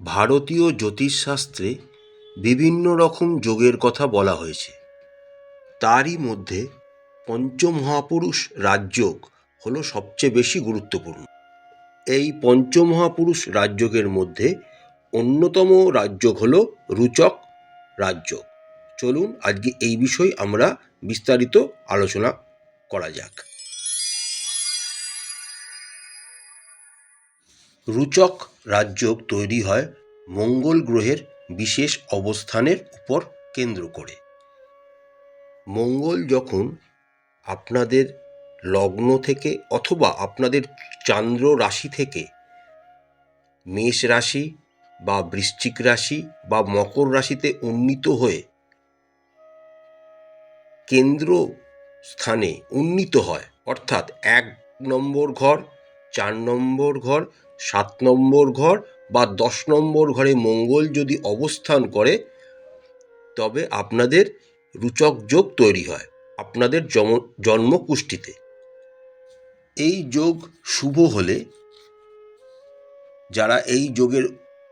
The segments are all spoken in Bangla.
ভারতীয় জ্যোতিষশাস্ত্রে বিভিন্ন রকম যোগের কথা বলা হয়েছে। তারই মধ্যে পঞ্চমহাপুরুষ রাজযোগ হলো সবচেয়ে বেশি গুরুত্বপূর্ণ। এই পঞ্চমহাপুরুষ রাজযোগের মধ্যে অন্যতম রাজযোগ হলো রুচক রাজযোগ। চলুন আজকে এই বিষয়ে আমরা বিস্তারিত আলোচনা করা যাক। রুচক রাজযোগ তৈরি হয় মঙ্গল গ্রহের বিশেষ অবস্থানের উপর কেন্দ্র করে। মঙ্গল যখন আপনাদের লগ্ন থেকে অথবা আপনাদের চান্দ্র রাশি থেকে মেষ রাশি বা বৃশ্চিক রাশি বা মকর রাশিতে উন্নীত হয়ে কেন্দ্র স্থানে উন্নীত হয়, অর্থাৎ এক নম্বর ঘর, চার নম্বর ঘর সাত নম্বর ঘর বা দশ নম্বর ঘরে মঙ্গল যদি অবস্থান করে, তবে আপনাদের রুচক যোগ তৈরি হয়, আপনাদের জম- জন্মকুষ্ঠিতে। এই যোগ শুভ হলে যারা এই যোগের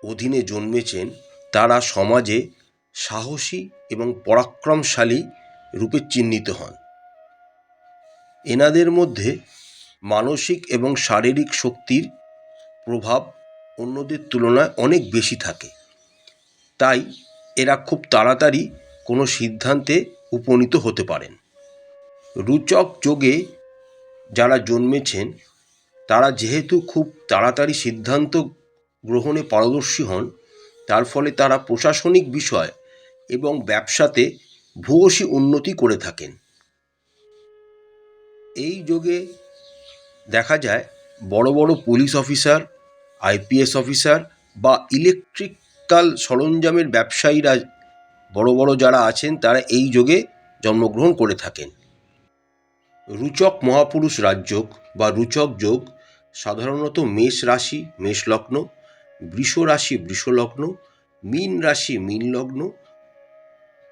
অধীনে জন্মেছেন, তারা সমাজে সাহসী এবং পরাক্রমশালী রূপে চিহ্নিত হন। এনাদের মধ্যে মানসিক এবং শারীরিক শক্তির প্রভাব অন্যদের তুলনায় অনেক বেশি থাকে। তাই এরা খুব তাড়াতাড়ি কোনো সিদ্ধান্তে উপনীত হতে পারেন। রুচক যোগে যারা জন্মেছেন, তারা যেহেতু খুব তাড়াতাড়ি সিদ্ধান্ত গ্রহণে পারদর্শী হন, তার ফলে তারা প্রশাসনিক বিষয় এবং ব্যবসাতে ভূয়সী উন্নতি করে থাকেন। এই যোগে দেখা যায় বড় বড় পুলিশ অফিসার আইপিএস অফিসার বা ইলেকট্রিক্যাল সরঞ্জামের ব্যবসায়ীরা বড় বড় যারা আছেন, তারা এই যোগে জন্মগ্রহণ করে থাকেন। রুচক মহাপুরুষ রাজযোগ বা রুচক যোগ সাধারণত মেষ রাশি, মেষ লগ্ন, বৃষ রাশি, বৃষ লগ্ন, মীন রাশি, মীন লগ্ন,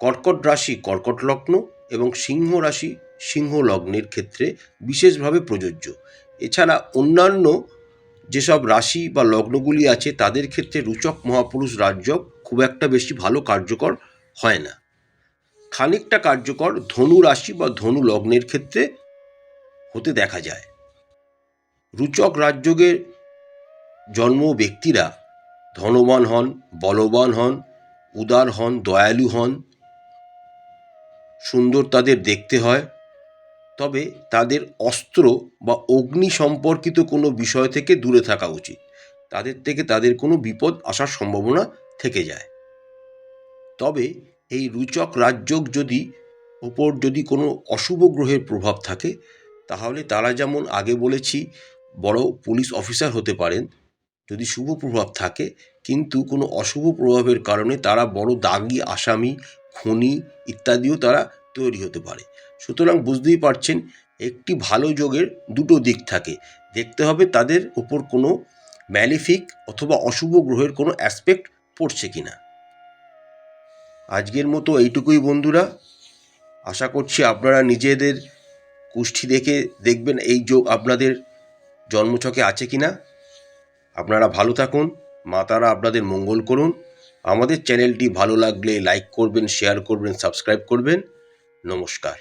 কর্কট রাশি, কর্কট লগ্ন এবং সিংহ রাশি, সিংহ লগ্নের ক্ষেত্রে বিশেষভাবে প্রযোজ্য। এছাড়া অন্যান্য যেসব রাশি বা লগ্নগুলি আছে, তাদের ক্ষেত্রে রুচক মহাপুরুষ রাজযোগ খুব একটা বেশি ভালো কার্যকর হয় না। খানিকটা কার্যকর ধনু রাশি বা ধনু লগ্নের ক্ষেত্রে হতে দেখা যায়। রুচক রাজযোগের জন্ম ব্যক্তিরা ধনবান হন, বলবান হন, উদার হন, দয়ালু হন, সুন্দর তাদের দেখতে হয়। তবে তাদের অস্ত্র বা অগ্নি সম্পর্কিত কোনো বিষয় থেকে দূরে থাকা উচিত। তাদের থেকে তাদের কোনো বিপদ আসার সম্ভাবনা থেকে যায়। তবে এই রুচক রাজযোগ যদি ওপর যদি কোনো অশুভ গ্রহের প্রভাব থাকে, তাহলে তারা যেমন আগে বলেছি, বড় পুলিশ অফিসার হতে পারেন, যদি শুভ প্রভাব থাকে, কিন্তু কোনো অশুভ প্রভাবের কারণে তারা বড় দাগি, আসামি, খনি ইত্যাদিও তারা তৈরি হতে পারে। সুতরাং বুঝতেই পারছেন, একটি ভালো যোগের দুটো দিক থাকে। দেখতে হবে তাদের উপর কোনো ম্যালিফিক অথবা অশুভ গ্রহের কোনো অ্যাসপেক্ট পড়ছে কি না আজকের মতো এইটুকুই বন্ধুরা। আশা করছি আপনারা নিজেদের কুষ্ঠি দেখে দেখবেন এই যোগ আপনাদের জন্মছকে আছে কি না আপনারা ভালো থাকুন মা তারা আপনাদের মঙ্গল করুন। আমাদের চ্যানেলটি ভালো লাগলে লাইক করবেন, শেয়ার করবেন, সাবস্ক্রাইব করবেন। নমস্কার।